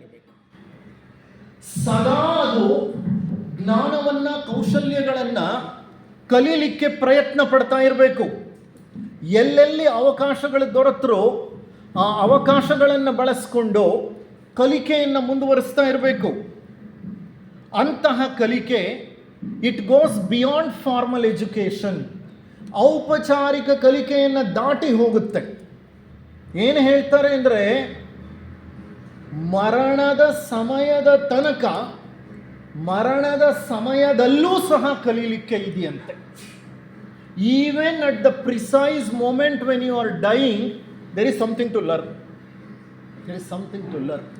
ಇರಬೇಕು ಸದಾ ಅದು ಜ್ಞಾನವನ್ನ ಕೌಶಲ್ಯಗಳನ್ನ ಕಲೀಲಿಕ್ಕೆ ಪ್ರಯತ್ನ ಪಡ್ತಾ ಇರಬೇಕು. ಎಲ್ಲೆಲ್ಲಿ ಅವಕಾಶಗಳು ದೊರೆತರೂ ಆ ಅವಕಾಶಗಳನ್ನು ಬಳಸ್ಕೊಂಡು ಕಲಿಕೆಯನ್ನು ಮುಂದುವರಿಸ್ತಾ ಇರಬೇಕು. ಅಂತಹ ಕಲಿಕೆ it goes beyond formal education ಔಪಚಾರಿಕ ಕಲಿಕೆಯನ್ನು ದಾಟಿ ಹೋಗುತ್ತೆ. ಏನು ಹೇಳ್ತಾರೆ ಅಂದರೆ ಮರಣದ ಸಮಯದ ತನಕ ಮರಣದ ಸಮಯದಲ್ಲೂ ಸಹ ಕಲೀಲಿಕ್ಕೆ ಇದೆಯಂತೆ. Even at the precise moment when you are dying there is something to learn there is something to learn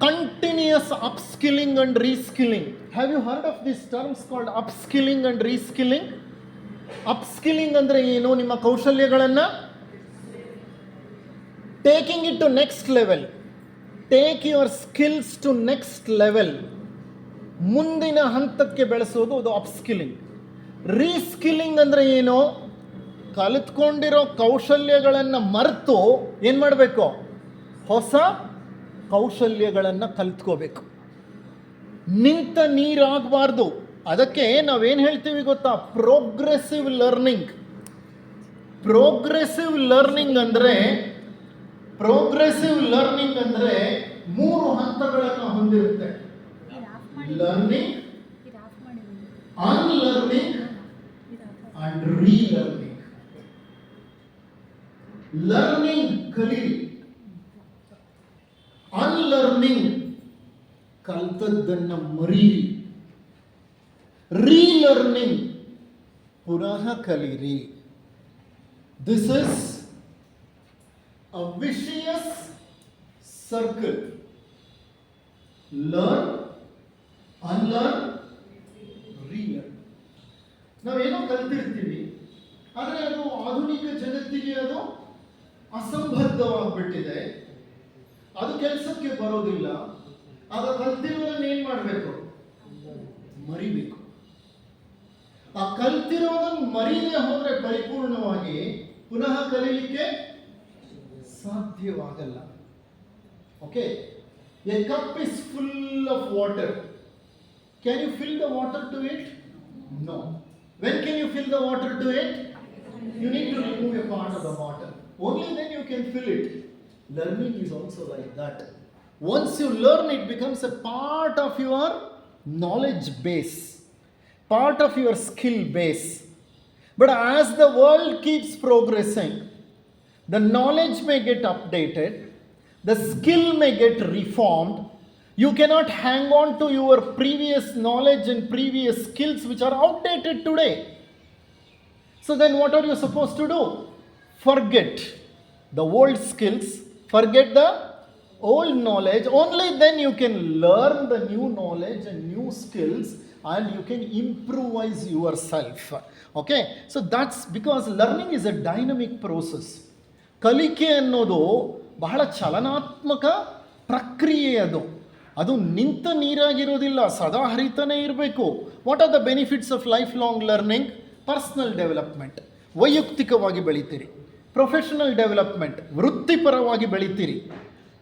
continuous upskilling and reskilling have you heard of this terms called upskilling and reskilling upskilling ಅಂದರೆ ಏನು? ನಿಮ್ಮ ಕೌಶಲ್ಯಗಳನ್ನು taking it to next level take your skills to next level ಮುಂದಿನ ಹಂತಕ್ಕೆ ಬೆಳೆಸೋದು ಅದು upskilling ರೀಸ್ಕಿಲ್ಲಿಂಗ್ ಅಂದರೆ ಏನು? ಕಲಿತ್ಕೊಂಡಿರೋ ಕೌಶಲ್ಯಗಳನ್ನು ಮರೆತು ಏನು ಮಾಡಬೇಕು? ಹೊಸ ಕೌಶಲ್ಯಗಳನ್ನು ಕಲಿತ್ಕೋಬೇಕು. ನಿಂತ ನೀರಾಗಬಾರ್ದು. ಅದಕ್ಕೆ ನಾವೇನು ಹೇಳ್ತೀವಿ ಗೊತ್ತಾ? ಪ್ರೋಗ್ರೆಸಿವ್ ಲರ್ನಿಂಗ್ ಪ್ರೋಗ್ರೆಸಿವ್ ಲರ್ನಿಂಗ್ ಅಂದರೆ ಪ್ರೋಗ್ರೆಸಿವ್ ಲರ್ನಿಂಗ್ ಅಂದರೆ ಮೂರು ಹಂತಗಳನ್ನು ಹೊಂದಿರುತ್ತೆ. Learning unlearning and relearning learning ಕಲೀರಿ ಅನ್ಲರ್ನಿಂಗ್ ಕಲ್ತದ್ದನ್ನು ಮರೀರಿ ರೀಲರ್ನಿಂಗ್ ಪುನಃ ಕಲೀರಿ. This is a vicious circle. Learn unlearn, relearn. ನಾವೇನೋ ಕಲ್ತಿರ್ತೀವಿ ಆದರೆ ಅದು ಆಧುನಿಕ ಜಗತ್ತಿಗೆ ಅದು ಅಸಂಬದ್ಧವಾಗಿಬಿಟ್ಟಿದೆ ಅದು ಕೆಲಸಕ್ಕೆ ಬರೋದಿಲ್ಲ ಆಗ ಕಲ್ತಿರೋದನ್ನ ಏನು ಮಾಡಬೇಕು ಮರಿಬೇಕು ಆ ಕಲ್ತಿರೋದನ್ನ ಮರೀದೇ ಹೋದರೆ ಪರಿಪೂರ್ಣವಾಗಿ ಪುನಃ ಕಲೀಲಿಕ್ಕೆ ಸಾಧ್ಯವಾಗಲ್ಲ okay a cup is full of water can you fill the water to it no when can you fill the water to it you need to remove a part of the water. Only then you can fill it. Learning is also like that. Once you learn, it becomes a part of your knowledge base, part of your skill base. But as the world keeps progressing, the knowledge may get updated, the skill may get reformed. You cannot hang on to your previous knowledge and previous skills which are outdated today. So then what are you supposed to do? Forget the old skills, forget the old knowledge. Only then you can learn the new knowledge and new skills and you can improvise yourself. Okay? So that's because learning is a dynamic process. ಕಲಿಕೆ ಅನ್ನೋದು ಬಹಳ ಚಲನಾತ್ಮಕ ಪ್ರಕ್ರಿಯೆ ಅದು. ಅದು ನಿಂತ ನೀರಾಗಿರೋದಿಲ್ಲ, ಸದಾ ಹರಿತನೇ ಇರಬೇಕು. What are the benefits of lifelong learning personal development ವೈಯಕ್ತಿಕವಾಗಿ ಬೆಳಿತೀರಿ. ಪ್ರೊಫೆಷನಲ್ ಡೆವಲಪ್ಮೆಂಟ್ ವೃತ್ತಿಪರವಾಗಿ ಬೆಳಿತೀರಿ.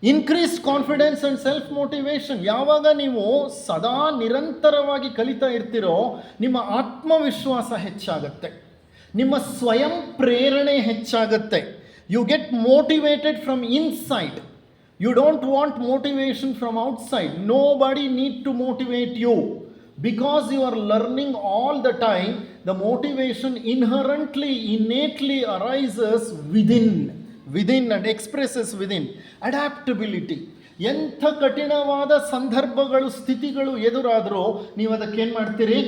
Increase confidence and self motivation ಯಾವಾಗ ನೀವು ಸದಾ ನಿರಂತರವಾಗಿ ಕಲಿತಾ ಇರ್ತೀರೋ, ನಿಮ್ಮ ಆತ್ಮವಿಶ್ವಾಸ ಹೆಚ್ಚಾಗತ್ತೆ. ನಿಮ್ಮ ಸ್ವಯಂ ಪ್ರೇರಣೆ ಹೆಚ್ಚಾಗತ್ತೆ. You get motivated from inside you don't want motivation from outside nobody need to motivate you because you are learning all the time the motivation inherently innately arises within within and expresses within adaptability ಎಂಥ ಕಠಿಣವಾದ ಸಂದರ್ಭಗಳು ಸ್ಥಿತಿಗಳು ಎದುರಾದರೂ ನೀವು ಅದಕ್ಕೇನು ಮಾಡ್ತೀರಿ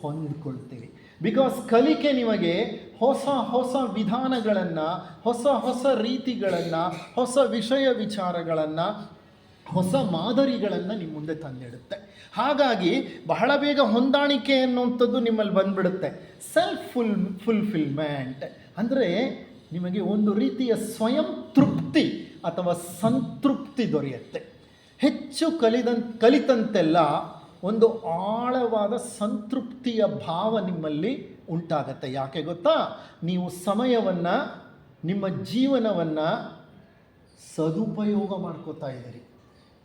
ಹೊಂದ್ಕೊಳ್ತೀರಿ because ಕಲಿಕೆ ನಿಮಗೆ ಹೊಸ ಹೊಸ ವಿಧಾನಗಳನ್ನು, ಹೊಸ ಹೊಸ ರೀತಿಗಳನ್ನು, ಹೊಸ ವಿಷಯ ವಿಚಾರಗಳನ್ನು, ಹೊಸ ಮಾದರಿಗಳನ್ನು ನಿಮ್ಮ ಮುಂದೆ ತಂದಿಡುತ್ತೆ. ಹಾಗಾಗಿ ಬಹಳ ಬೇಗ ಹೊಂದಾಣಿಕೆ ಅನ್ನುವಂಥದ್ದು ನಿಮ್ಮಲ್ಲಿ ಬಂದ್ಬಿಡುತ್ತೆ. ಸೆಲ್ಫ್ ಫುಲ್ ಫುಲ್ಫಿಲ್ಮೆಂಟ್ ಅಂದರೆ ನಿಮಗೆ ಒಂದು ರೀತಿಯ ಸ್ವಯಂ ತೃಪ್ತಿ ಅಥವಾ ಸಂತೃಪ್ತಿ ದೊರೆಯುತ್ತೆ. ಹೆಚ್ಚು ಕಲಿದಂ, ಕಲಿತಂತೆಲ್ಲ ಒಂದು ಆಳವಾದ ಸಂತೃಪ್ತಿಯ ಭಾವ ನಿಮ್ಮಲ್ಲಿ ಉಂಟಾಗತ್ತೆ. ಯಾಕೆ ಗೊತ್ತಾ? ನೀವು ಸಮಯವನ್ನು, ನಿಮ್ಮ ಜೀವನವನ್ನು ಸದುಪಯೋಗ ಮಾಡ್ಕೋತಾ ಇದ್ದೀರಿ.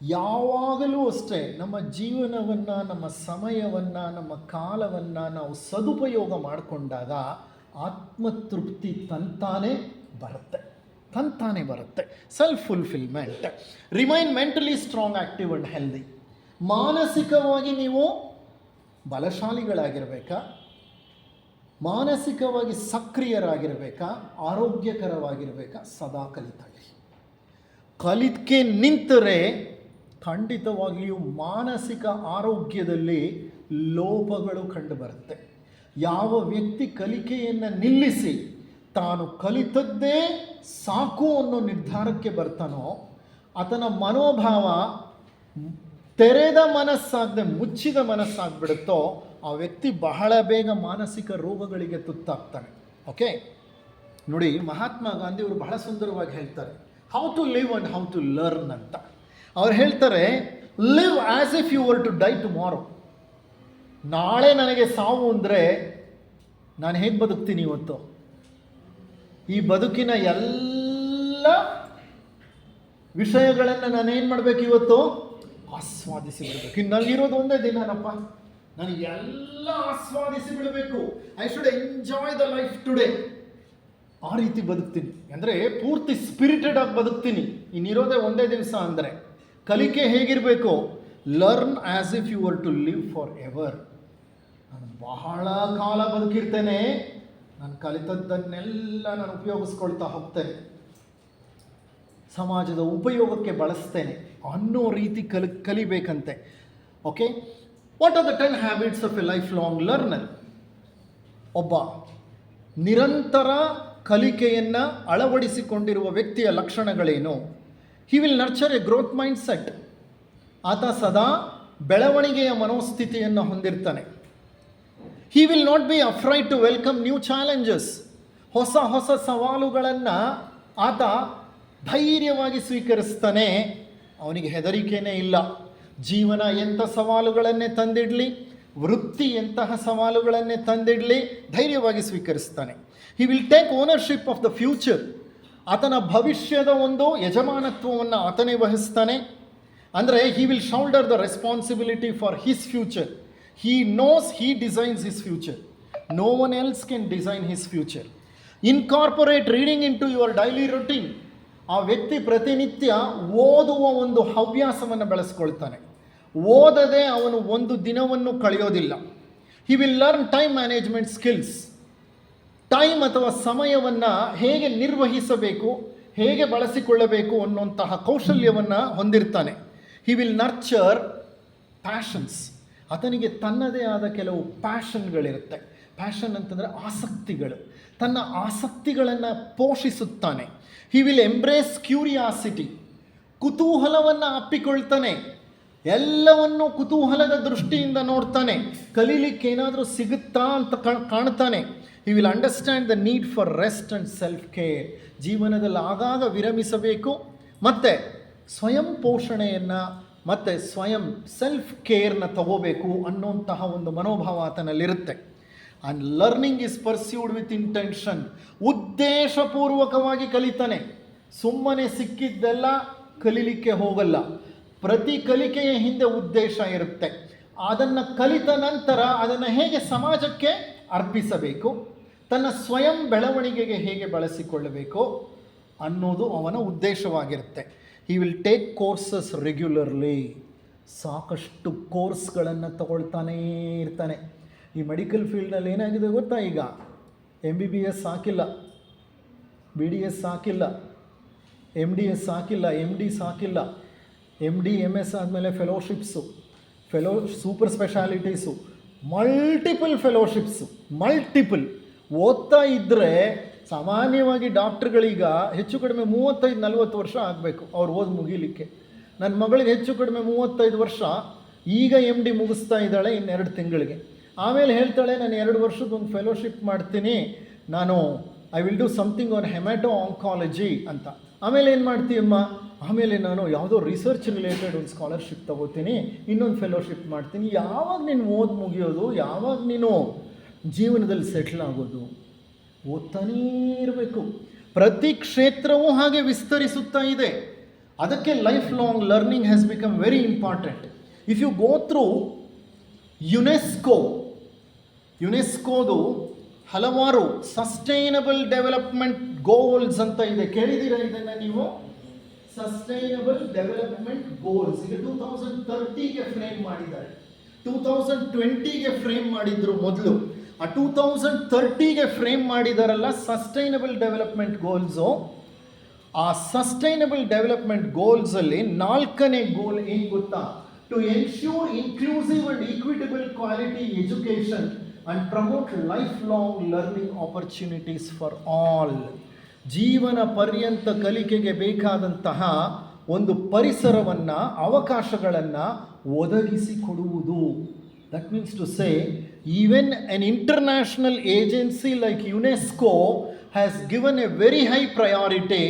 ಯಾವಾಗಲೂ ಅಷ್ಟೇ, ನಮ್ಮ ಜೀವನವನ್ನು, ನಮ್ಮ ಸಮಯವನ್ನು, ನಮ್ಮ ಕಾಲವನ್ನು ನಾವು ಸದುಪಯೋಗ ಮಾಡಿಕೊಂಡಾಗ ಆತ್ಮತೃಪ್ತಿ ತಂತಾನೇ ಬರುತ್ತೆ. ತಂತಾನೇ ಬರುತ್ತೆ. Self fulfilment remain mentally strong active and healthy ಮಾನಸಿಕವಾಗಿ ನೀವು ಬಲಶಾಲಿಗಳಾಗಿರಬೇಕಾ? ಮಾನಸಿಕವಾಗಿ ಸಕ್ರಿಯರಾಗಿರಬೇಕಾ? ಆರೋಗ್ಯಕರವಾಗಿರಬೇಕಾ? ಸದಾ ಕಲಿತಾ ಕಲಿತಕ್ಕೆ ನಿಂತರೆ ಖಂಡಿತವಾಗಿಯೂ ಮಾನಸಿಕ ಆರೋಗ್ಯದಲ್ಲಿ ಲೋಪಗಳು ಕಂಡುಬರುತ್ತೆ. ಯಾವ ವ್ಯಕ್ತಿ ಕಲಿಕೆಯನ್ನು ನಿಲ್ಲಿಸಿ ತಾನು ಕಲಿತದ್ದೇ ಸಾಕು ಅನ್ನೋ ನಿರ್ಧಾರಕ್ಕೆ ಬರ್ತಾನೋ, ಆತನ ಮನೋಭಾವ ತೆರೆದ ಮನಸ್ಸಾಗದೆ ಮುಚ್ಚಿದ ಮನಸ್ಸಾಗ್ಬಿಡುತ್ತೋ ಆ ವ್ಯಕ್ತಿ ಬಹಳ ಬೇಗ ಮಾನಸಿಕ ರೋಗಗಳಿಗೆ ತುತ್ತಾಗ್ತಾನೆ. ಓಕೆ ನೋಡಿ, ಮಹಾತ್ಮ ಗಾಂಧಿ ಅವರು ಬಹಳ ಸುಂದರವಾಗಿ ಹೇಳ್ತಾರೆ how to live and how to learn ಅಂತ. ಅವ್ರು ಹೇಳ್ತಾರೆ live as if you were to die tomorrow ನಾಳೆ ನನಗೆ ಸಾವು ಅಂದರೆ ನಾನು ಹೇಗೆ ಬದುಕ್ತೀನಿ ಇವತ್ತು? ಈ ಬದುಕಿನ ಎಲ್ಲ ವಿಷಯಗಳನ್ನು ನಾನೇನು ಮಾಡಬೇಕು ಇವತ್ತು? ಆಸ್ವಾದಿಸಿ ಬಿಡಬೇಕು. ಇನ್ನು ನಲ್ಲಿರೋದು ಒಂದೇ ದಿನನಪ್ಪ. ನಾನು ಎಲ್ಲ ಆಸ್ವಾದಿಸಿ ಬಿಡಬೇಕು. I should enjoy the life today ಆ ರೀತಿ ಬದುಕ್ತೀನಿ. ಅಂದರೆ ಪೂರ್ತಿ ಸ್ಪಿರಿಟೆಡ್ ಆಗಿ ಬದುಕ್ತೀನಿ. ಇನ್ನಿರೋದೇ ಒಂದೇ ದಿವಸ ಅಂದರೆ ಕಲಿಕೆ ಹೇಗಿರಬೇಕು? Learn as if you were to live forever ನಾನು ಬಹಳ ಕಾಲ ಬದುಕಿರ್ತೇನೆ. ನಾನು ಕಲಿತದ್ದನ್ನೆಲ್ಲ ನಾನು ಉಪಯೋಗಿಸ್ಕೊಳ್ತಾ ಹೋಗ್ತೇನೆ. ಸಮಾಜದ ಉಪಯೋಗಕ್ಕೆ ಬಳಸ್ತೇನೆ ಅನ್ನೋ ರೀತಿ ಕಲಿ, ಕಲಿಬೇಕಂತೆ. Okay what are the ten habits of a lifelong learner ಒಬ್ಬ ನಿರಂತರ ಕಲಿಕೆಯನ್ನು ಅಳವಡಿಸಿಕೊಂಡಿರುವ ವ್ಯಕ್ತಿಯ ಲಕ್ಷಣಗಳೇನು? He will nurture a growth mindset ಆತ ಸದಾ ಬೆಳವಣಿಗೆಯ ಮನೋಸ್ಥಿತಿಯನ್ನು ಹೊಂದಿರ್ತಾನೆ. He will not be afraid to welcome new challenges ಹೊಸ ಹೊಸ ಸವಾಲುಗಳನ್ನು ಆತ ಧೈರ್ಯವಾಗಿ ಸ್ವೀಕರಿಸ್ತಾನೆ. ಅವನಿಗೆ ಹೆದರಿಕೆನೇ ಇಲ್ಲ. ಜೀವನ ಎಂಥ ಸವಾಲುಗಳನ್ನೇ ತಂದಿಡಲಿ, ವೃತ್ತಿ ಎಂತಹ ಸವಾಲುಗಳನ್ನೇ ತಂದಿಡಲಿ, ಧೈರ್ಯವಾಗಿ ಸ್ವೀಕರಿಸ್ತಾನೆ. He will take ownership of the future ಆತನ ಭವಿಷ್ಯದ ಒಂದು ಯಜಮಾನತ್ವವನ್ನು ಆತನೇ ವಹಿಸ್ತಾನೆ. ಅಂದರೆ he will shoulder the responsibility for his future he knows he designs his future no one else can design his future incorporate reading into your daily routine ಆ ವ್ಯಕ್ತಿ ಪ್ರತಿನಿತ್ಯ ಓದುವ ಒಂದು ಹವ್ಯಾಸವನ್ನು ಬೆಳೆಸ್ಕೊಳ್ತಾನೆ. ಓದದೆ ಅವನು ಒಂದು ದಿನವನ್ನು ಕಳೆಯೋದಿಲ್ಲ. He will learn time management skills time ಅಥವಾ ಸಮಯವನ್ನು ಹೇಗೆ ನಿರ್ವಹಿಸಬೇಕು, ಹೇಗೆ ಬಳಸಿಕೊಳ್ಳಬೇಕು ಅನ್ನುವಂತಹ ಕೌಶಲ್ಯವನ್ನು ಹೊಂದಿರ್ತಾನೆ. ಹಿ ವಿಲ್ ನರ್ಚರ್ ಪ್ಯಾಷನ್ಸ್ ಆತನಿಗೆ ತನ್ನದೇ ಆದ ಕೆಲವು ಪ್ಯಾಷನ್ಗಳಿರುತ್ತೆ ಪ್ಯಾಷನ್ ಅಂತಂದರೆ ಆಸಕ್ತಿಗಳು. ತನ್ನ ಆಸಕ್ತಿಗಳನ್ನು ಪೋಷಿಸುತ್ತಾನೆ. ಹಿ ವಿಲ್ ಎಂಬ್ರೇಸ್ ಕ್ಯೂರಿಯಾಸಿಟಿ ಕುತೂಹಲವನ್ನು ಅಪ್ಪಿಕೊಳ್ತಾನೆ. ಎಲ್ಲವನ್ನು ಕುತೂಹಲದ ದೃಷ್ಟಿಯಿಂದ ನೋಡ್ತಾನೆ. ಕಲೀಲಿಕ್ಕೆ ಏನಾದರೂ ಸಿಗುತ್ತಾ ಅಂತ ಕಾಣ್ತಾನೆ. He will understand the need for rest and self care ಜೀವನದಲ್ಲಿ ಆಗಾಗ ವಿರಮಿಸಬೇಕು. ಮತ್ತು ಸ್ವಯಂ ಪೋಷಣೆಯನ್ನು, ಮತ್ತು ಸ್ವಯಂ ಸೆಲ್ಫ್ ಕೇರ್ನ ತಗೋಬೇಕು ಅನ್ನೋಂತಹ ಒಂದು ಮನೋಭಾವ ಆತನಲ್ಲಿರುತ್ತೆ. And learning is pursued with intention ಉದ್ದೇಶಪೂರ್ವಕವಾಗಿ ಕಲಿತಾನೆ. ಸುಮ್ಮನೆ ಸಿಕ್ಕಿದ್ದೆಲ್ಲ ಕಲೀಲಿಕ್ಕೆ ಹೋಗಲ್ಲ. ಪ್ರತಿ ಕಲಿಕೆಯ ಹಿಂದೆ ಉದ್ದೇಶ ಇರುತ್ತೆ. ಅದನ್ನು ಕಲಿತ ನಂತರ ಅದನ್ನು ಹೇಗೆ ಸಮಾಜಕ್ಕೆ ಅರ್ಪಿಸಬೇಕು, ತನ್ನ ಸ್ವಯಂ ಬೆಳವಣಿಗೆಗೆ ಹೇಗೆ ಬಳಸಿಕೊಳ್ಳಬೇಕು ಅನ್ನೋದು ಅವನ ಉದ್ದೇಶವಾಗಿರುತ್ತೆ. He will take courses regularly ಸಾಕಷ್ಟು ಕೋರ್ಸ್ಗಳನ್ನು ತಗೊಳ್ತಾನೇ ಇರ್ತಾನೆ. ಈ ಮೆಡಿಕಲ್ ಫೀಲ್ಡ್ನಲ್ಲಿ ಏನಾಗಿದೆ ಗೊತ್ತಾ ಈಗ? ಎಂ ಬಿ ಬಿ ಎಸ್ ಹಾಕಿಲ್ಲ. ಬಿ ಡಿ ಎಸ್ ಹಾಕಿಲ್ಲ. ಎಂ ಡಿ ಎಸ್ ಹಾಕಿಲ್ಲ. ಎಂ ಡಿ ಸಾಕಿಲ್ಲ ಎಂ ಡಿ ಎಂ ಎಸ್ ಆದಮೇಲೆ fellowships fellow super specialities multiple fellowships multiple ಓದ್ತಾ ಇದ್ದರೆ ಸಾಮಾನ್ಯವಾಗಿ ಡಾಕ್ಟ್ರುಗಳೀಗ ಹೆಚ್ಚು ಕಡಿಮೆ ಮೂವತ್ತೈದು, ನಲ್ವತ್ತು ವರ್ಷ ಆಗಬೇಕು ಅವ್ರು ಓದಿ ಮುಗಿಲಿಕ್ಕೆ. ನನ್ನ ಮಗಳಿಗೆ ಹೆಚ್ಚು ಕಡಿಮೆ ಮೂವತ್ತೈದು ವರ್ಷ, ಈಗ ಎಂ ಡಿ ಮುಗಿಸ್ತಾ ಇದ್ದಾಳೆ ಇನ್ನೆರಡು ತಿಂಗಳಿಗೆ. ಆಮೇಲೆ ಹೇಳ್ತಾಳೆ, ನಾನು ಎರಡು ವರ್ಷದ ಒಂದು ಫೆಲೋಶಿಪ್ ಮಾಡ್ತೀನಿ. ನಾನು I will do something on hemato oncology ಅಂತ. ಆಮೇಲೆ ಏನು ಮಾಡ್ತೀಯಮ್ಮ? ಆಮೇಲೆ ನಾನು ಯಾವುದೋ ರಿಸರ್ಚ್ ರಿಲೇಟೆಡ್ ಒಂದು ಸ್ಕಾಲರ್ಶಿಪ್ ತಗೋತೀನಿ, ಇನ್ನೊಂದು ಫೆಲೋಶಿಪ್ ಮಾಡ್ತೀನಿ, ಯಾವಾಗ ನೀನು ಓದಿ ಮುಗಿಯೋದು, ಯಾವಾಗ ನೀನು ಜೀವನದಲ್ಲಿ ಸೆಟ್ಲ್ ಆಗೋದು, ಓದ್ತಾನೇ ಇರಬೇಕು. ಪ್ರತಿ ಕ್ಷೇತ್ರವೂ ಹಾಗೆ ವಿಸ್ತರಿಸುತ್ತಾ ಇದೆ. ಅದಕ್ಕೆ lifelong learning has become very important if you go through UNESCO ಯುನೆಸ್ಕೋದು ಹಲವಾರು ಸಸ್ಟೈನಬಲ್ ಡೆವಲಪ್ಮೆಂಟ್ ಗೋಲ್ಸ್ ಅಂತ ಇದೆ. ಕೇಳಿದ್ದೀರಾ ಇದನ್ನು ನೀವು? ಸಸ್ಟೈನಬಲ್ ಡೆವಲಪ್ಮೆಂಟ್ ಗೋಲ್ಸ್ ಈಗ ಟೂ ತೌಸಂಡ್ ತರ್ಟಿಗೆ ಫ್ರೇಮ್ ಮಾಡಿದ್ದಾರೆ. ಟೂ ತೌಸಂಡ್ ಟ್ವೆಂಟಿಗೆ ಫ್ರೇಮ್ ಮಾಡಿದ್ರು ಮೊದಲು. ಆ ಟೂ ತೌಸಂಡ್ ತರ್ಟಿಗೆ ಫ್ರೇಮ್ ಮಾಡಿದಾರಲ್ಲ ಸಸ್ಟೈನಬಲ್ ಡೆವಲಪ್ಮೆಂಟ್ ಗೋಲ್ಸು ಆ ಸಸ್ಟೈನಬಲ್ ಡೆವಲಪ್ಮೆಂಟ್ ಗೋಲ್ಸಲ್ಲಿ ನಾಲ್ಕನೇ ಗೋಲ್ ಏನು ಗೊತ್ತಾ? To ensure inclusive and equitable quality education and promote lifelong learning opportunities for all ಜೀವನ ಪರ್ಯಂತ ಕಲಿಕೆಗೆ ಬೇಕಾದಂತಹ ಒಂದು ಪರಿಸರವನ್ನು ಅವಕಾಶಗಳನ್ನು ಒದಗಿಸಿಕೊಡುವುದು that means to say even an international agency like UNESCO has given a very high priority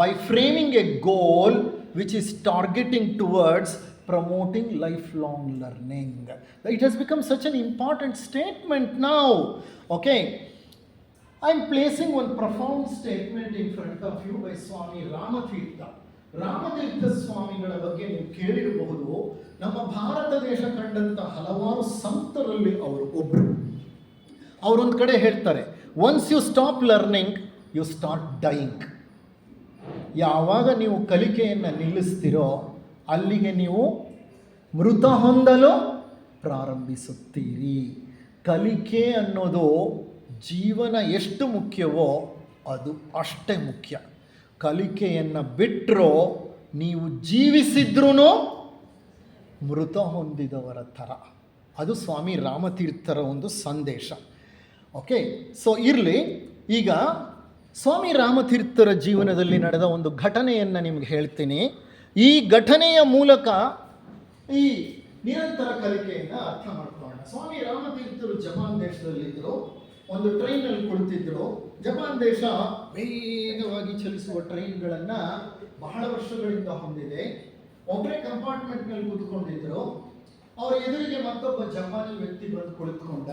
by framing a goal which is targeting towards promoting lifelong learning. It has become such an important statement now. Okay. I'm placing one profound statement in front of you by Swami Ramatirtha. Ramatirtha ಸ್ವಾಮಿಗಳ ಬಗ್ಗೆ ನೀವು ಕೇಳಿರಬಹುದು. ನಮ್ಮ ಭಾರತ ದೇಶ ಕಂಡಂತ ಹಲವಾರು ಸಂತರಲ್ಲಿ ಅವರು ಒಬ್ಬರು ಅವರೊಂದು ಕಡೆ ಹೇಳ್ತಾರೆ once you stop learning you start dying ಯಾವಾಗ ನೀವು ಕಲಿಕೆಯನ್ನು ನಿಲ್ಲಿಸ್ತೀರೋ, ಅಲ್ಲಿಗೆ ನೀವು ಮೃತ ಹೊಂದಲು ಪ್ರಾರಂಭಿಸುತ್ತೀರಿ. ಕಲಿಕೆ ಅನ್ನೋದು ಜೀವನ ಎಷ್ಟು ಮುಖ್ಯವೋ ಅದು ಅಷ್ಟೇ ಮುಖ್ಯ. ಕಲಿಕೆಯನ್ನು ಬಿಟ್ಟರೂ ನೀವು ಜೀವಿಸಿದ್ರೂ ಮೃತ ಹೊಂದಿದವರ ಥರ. ಅದು ಸ್ವಾಮಿ ರಾಮತೀರ್ಥರ ಒಂದು ಸಂದೇಶ. ಓಕೆ, ಸೊ ಇರಲಿ, ಈಗ ಸ್ವಾಮಿ ರಾಮತೀರ್ಥರ ಜೀವನದಲ್ಲಿ ನಡೆದ ಒಂದು ಘಟನೆಯನ್ನು ನಿಮ್ಗೆ ಹೇಳ್ತೀನಿ. ಈ ಘಟನೆಯ ಮೂಲಕ ಈ ನಿರಂತರ ಕಲಿಕೆಯನ್ನು ಅರ್ಥ ಮಾಡ್ಕೊಳ್ಳೋಣ. ಸ್ವಾಮಿ ರಾಮತೀರ್ಥರು ಜಪಾನ್ ದೇಶದಲ್ಲಿದ್ದರು. ಒಂದು ಟ್ರೈನಲ್ಲಿ ಕುಳಿತಿದ್ರು. ಜಪಾನ್ ದೇಶ ವೇಗವಾಗಿ ಚಲಿಸುವ ಟ್ರೈನ್ಗಳನ್ನು ಬಹಳ ವರ್ಷಗಳಿಂದ ಹೊಂದಿದೆ. ಒಬ್ಬರೇ ಕಂಪಾರ್ಟ್ಮೆಂಟ್ನಲ್ಲಿ ಕುತ್ಕೊಂಡಿದ್ರು. ಅವರ ಎದುರಿಗೆ ಮತ್ತೊಬ್ಬ ಜಪಾನಿ ವ್ಯಕ್ತಿ ಬಂದು ಕುಳಿತುಕೊಂಡ.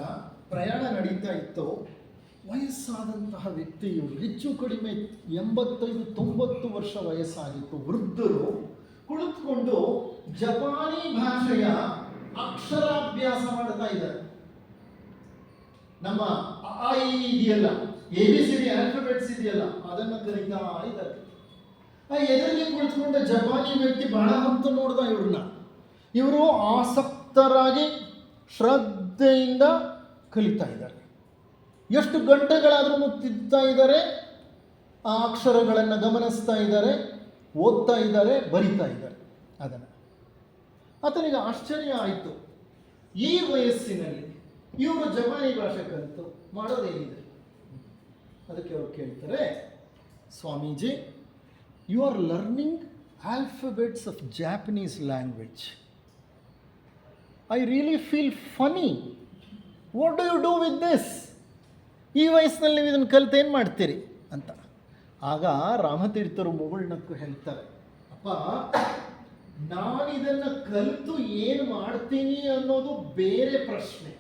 ಪ್ರಯಾಣ ನಡೀತಾ ಇತ್ತು. ವಯಸ್ಸಾದಂತಹ ವ್ಯಕ್ತಿಯು ಹೆಚ್ಚು ಕಡಿಮೆ ಎಂಬತ್ತೈದು, ತೊಂಬತ್ತು ವರ್ಷ ವಯಸ್ಸಾಗಿತ್ತು. ವೃದ್ಧರು ಕುಳಿತುಕೊಂಡು ಜಪಾನಿ ಭಾಷೆಯ ಅಕ್ಷರಾಭ್ಯಾಸ ಮಾಡ್ತಾ ಇದ್ದಾರೆ. ನಮ್ಮ ಆ, ಇ, ಇದೆಯಲ್ಲ A B C D alphabets ಇದೆಯಲ್ಲ ಅದನ್ನು ಕರೀತಾ ಇದ್ದಾರೆ. ಆ ಎದುರಿಗೆ ಕುಳಿತುಕೊಂಡ ಜಪಾನಿ ವ್ಯಕ್ತಿ ಬಹಳ ಅಂತ ನೋಡ್ದ ಇವ್ರನ್ನ. ಇವರು ಆಸಕ್ತರಾಗಿ ಶ್ರದ್ಧೆಯಿಂದ ಕಲಿತಾ ಇದ್ದಾರೆ. ಎಷ್ಟು ಗಂಟೆಗಳಾದ್ರೂ ತಿದ್ತಾ ಇದ್ದಾರೆ ಆ ಅಕ್ಷರಗಳನ್ನು ಗಮನಿಸ್ತಾ ಇದ್ದಾರೆ ಓದ್ತಾ ಇದ್ದಾರೆ ಬರಿತಾ ಇದ್ದಾರೆ ಅದನ್ನು. ಆತನಿಗೆ ಆಶ್ಚರ್ಯ ಆಯಿತು. ಈ ವಯಸ್ಸಿನಲ್ಲಿ ಇವರು ಜಪಾನಿ ಭಾಷೆ ಕಲಿತು. ಮಾಡೋದೇನಿದೆ? ಅದಕ್ಕೆ ಅವ್ರು ಕೇಳ್ತಾರೆ, Swamiji you are learning alphabets of Japanese language I really feel funny what do you do with this ಈ ವಯಸ್ಸಿನಲ್ಲಿ ನೀವು ಇದನ್ನು ಕಲಿತು ಏನು ಮಾಡ್ತೀರಿ? ಅಂತ. ಆಗ ರಾಮತೀರ್ಥರು ಮುಗುಳ್ನಕ್ಕೂ ಹೇಳ್ತಾರೆ, ಅಪ್ಪ ನಾನು ಇದನ್ನು ಕಲಿತು ಏನು ಮಾಡ್ತೀನಿ ಅನ್ನೋದು ಬೇರೆ ಪ್ರಶ್ನೆ.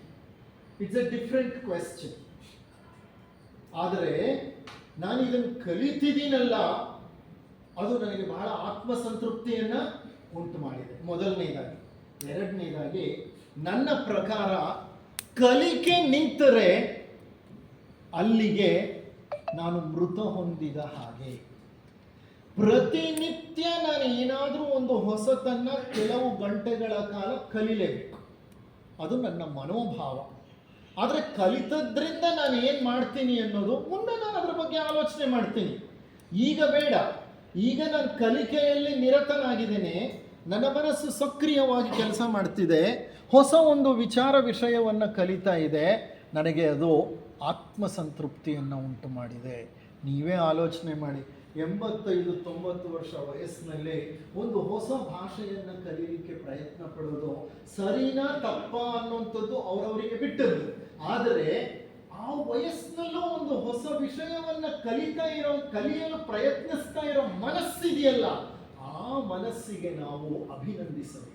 ಇಟ್ಸ್ ಎ ಡಿಫ್ರೆಂಟ್ ಕ್ವೆಶ್ಚನ್ ಆದರೆ ನಾನು ಇದನ್ನು ಕಲಿತಿದ್ದೀನಲ್ಲ, ಅದು ನನಗೆ ಬಹಳ ಆತ್ಮಸಂತೃಪ್ತಿಯನ್ನು ಉಂಟು ಮಾಡಿದೆ ಮೊದಲನೇದಾಗಿ, ಎರಡನೇದಾಗಿ, ನನ್ನ ಪ್ರಕಾರ ಕಲಿಕೆ ನಿಂತರೆ ಅಲ್ಲಿಗೆ ನಾನು ಮೃತ ಹೊಂದಿದ ಹಾಗೆ. ಪ್ರತಿನಿತ್ಯ ನಾನು ಏನಾದರೂ ಒಂದು ಹೊಸತನ್ನ ಕೆಲವು ಗಂಟೆಗಳ ಕಾಲ ಕಲಿಲೇಬೇಕು. ಅದು ನನ್ನ ಮನೋಭಾವ. ಆದರೆ ಕಲಿತದ್ರಿಂದ ನಾನು ಏನು ಮಾಡ್ತೀನಿ ಅನ್ನೋದು ಮುಂದೆ ನಾನು ಅದರ ಬಗ್ಗೆ ಆಲೋಚನೆ ಮಾಡ್ತೀನಿ. ಈಗ ಬೇಡ. ಈಗ ನಾನು ಕಲಿಕೆಯಲ್ಲಿ ನಿರತನಾಗಿದ್ದೇನೆ. ನನ್ನ ಮನಸ್ಸು ಸಕ್ರಿಯವಾಗಿ ಕೆಲಸ ಮಾಡ್ತಿದೆ. ಹೊಸ ಒಂದು ವಿಚಾರ ವಿಷಯವನ್ನು ಕಲಿತಾ ಇದೆ. ನನಗೆ ಅದು ಆತ್ಮಸಂತೃಪ್ತಿಯನ್ನು ಉಂಟು ಮಾಡಿದೆ. ನೀವೇ ಆಲೋಚನೆ ಮಾಡಿ. ಎಂಬತ್ತೈದು, ತೊಂಬತ್ತು ವರ್ಷ ವಯಸ್ಸಿನಲ್ಲಿ ಒಂದು ಹೊಸ ಭಾಷೆಯನ್ನು ಕಲೀಲಿಕ್ಕೆ ಪ್ರಯತ್ನ ಪಡೋದು ಸರಿನಾ ತಪ್ಪ ಅನ್ನುವಂಥದ್ದು ಅವರವರಿಗೆ ಬಿಟ್ಟದ್ದು. ಆದರೆ ಆ ವಯಸ್ಸಿನಲ್ಲೂ ಒಂದು ಹೊಸ ವಿಷಯವನ್ನ ಕಲಿತಾ ಇರೋ, ಕಲಿಯಲು ಪ್ರಯತ್ನಿಸ್ತಾ ಇರೋ ಮನಸ್ಸಿದೆಯಲ್ಲ, ಆ ಮನಸ್ಸಿಗೆ ನಾವು ಅಭಿನಂದಿಸಬೇಕು.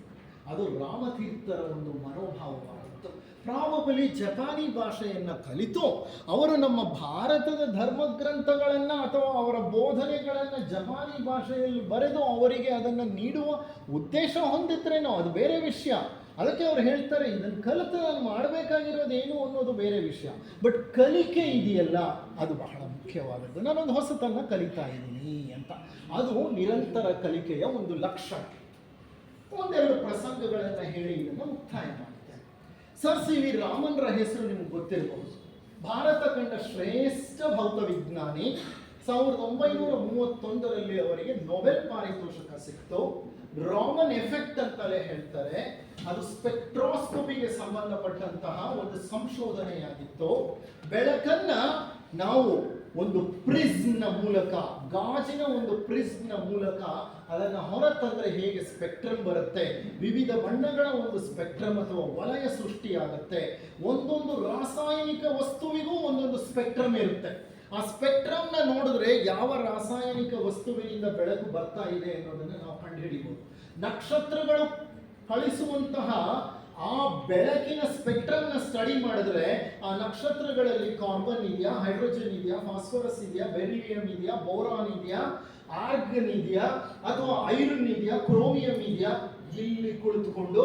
ಅದು ರಾಮತೀರ್ಥರ ಒಂದು ಮನೋಭಾವವಾಗಿತ್ತು. ಪ್ರಾಬಲಿ ಜಪಾನಿ ಭಾಷೆಯನ್ನು ಕಲಿತು ಅವರು ನಮ್ಮ ಭಾರತದ ಧರ್ಮ ಗ್ರಂಥಗಳನ್ನು ಅಥವಾ ಅವರ ಬೋಧನೆಗಳನ್ನು ಜಪಾನಿ ಭಾಷೆಯಲ್ಲಿ ಬರೆದು ಅವರಿಗೆ ಅದನ್ನು ನೀಡುವ ಉದ್ದೇಶ ಹೊಂದಿದ್ರೇನೋ, ಅದು ಬೇರೆ ವಿಷಯ. ಅದಕ್ಕೆ ಅವ್ರು ಹೇಳ್ತಾರೆ, ಇದನ್ನು ಕಲಿತು ನಾನು ಮಾಡಬೇಕಾಗಿರೋದು ಏನು ಅನ್ನೋದು ಬೇರೆ ವಿಷಯ. ಬಟ್ ಕಲಿಕೆ ಇದೆಯಲ್ಲ, ಅದು ಬಹಳ ಮುಖ್ಯವಾದದ್ದು. ನಾನೊಂದು ಹೊಸತನ್ನು ಕಲಿತಾ ಇದ್ದೀನಿ ಅಂತ. ಅದು ನಿರಂತರ ಕಲಿಕೆಯ ಒಂದು ಲಕ್ಷಣ. ಒಂದೆರಡು ಪ್ರಸಂಗಗಳನ್ನು ಹೇಳಿ ಇದನ್ನು ಮುಕ್ತಾಯ ಮಾಡ್ತೇನೆ. ಸರ್ ಸಿ ವಿ ರಾಮನ್ರ ಹೆಸರು ನಿಮ್ಗೆ ಗೊತ್ತಿರಬಹುದು ಭಾರತ ಕಂಡ ಶ್ರೇಷ್ಠ ಭೌತ ವಿಜ್ಞಾನಿ. ಸಾವಿರದ ಒಂಬೈನೂರ ಮೂವತ್ತೊಂದರಲ್ಲಿ ಅವರಿಗೆ ನೊಬೆಲ್ ಪಾರಿತೋಷಕ ಸಿಕ್ತು. ರಾಮನ್ ಎಫೆಕ್ಟ್ ಅಂತಲೇ ಹೇಳ್ತಾರೆ. ಅದು ಸ್ಪೆಕ್ಟ್ರೋಸ್ಕೋಪಿಗೆ ಸಂಬಂಧಪಟ್ಟಂತಹ ಒಂದು ಸಂಶೋಧನೆಯಾಗಿತ್ತು. ಬೆಳಕನ್ನ ನಾವು ಒಂದು ಪ್ರಿಸ್ನ ಮೂಲಕ, ಗಾಜಿನ ಒಂದು ಪ್ರಿಸ್ನ ಮೂಲಕ ಅದನ್ನು ಹೊರತಂದ್ರೆ ಹೇಗೆ ಸ್ಪೆಕ್ಟ್ರಮ್ ಬರುತ್ತೆ? ವಿವಿಧ ಬಣ್ಣಗಳ ಒಂದು ಸ್ಪೆಕ್ಟ್ರಮ್ ಅಥವಾ ವಲಯ ಸೃಷ್ಟಿಯಾಗುತ್ತೆ. ಒಂದೊಂದು ರಾಸಾಯನಿಕ ವಸ್ತುವಿಗೂ ಒಂದೊಂದು ಸ್ಪೆಕ್ಟ್ರಮ್ ಇರುತ್ತೆ. ಆ ಸ್ಪೆಕ್ಟ್ರಮ್ನ ನೋಡಿದ್ರೆ ಯಾವ ರಾಸಾಯನಿಕ ವಸ್ತುವಿನಿಂದ ಬೆಳಕು ಬರ್ತಾ ಇದೆ ಅನ್ನೋದನ್ನು ನಾವು ಕಂಡುಹಿಡಿಬಹುದು ನಕ್ಷತ್ರಗಳು ಕಳಿಸುವಂತಹ ಆ ಬೆಳಕಿನ ಸ್ಪೆಕ್ಟ್ರಮ್ನ ಸ್ಟಡಿ ಮಾಡಿದ್ರೆ ಆ ನಕ್ಷತ್ರಗಳಲ್ಲಿ ಕಾರ್ಬನ್ ಇದೆಯಾ, ಹೈಡ್ರೋಜನ್ ಇದೆಯಾ, ಫಾಸ್ಫರಸ್ ಇದೆಯಾ, ಬೆರಿಲಿಯಂ ಇದೆಯಾ, ಬೋರಾನ್ ಇದೆಯಾ, ಆರ್ಗನ್ ಇದೆಯಾ ಅಥವಾ ಐರನ್ ಇದೆಯಾ, ಕ್ರೋಮಿಯಂ ಇದೆಯಾ ಇಲ್ಲಿ ಕುಳಿತುಕೊಂಡು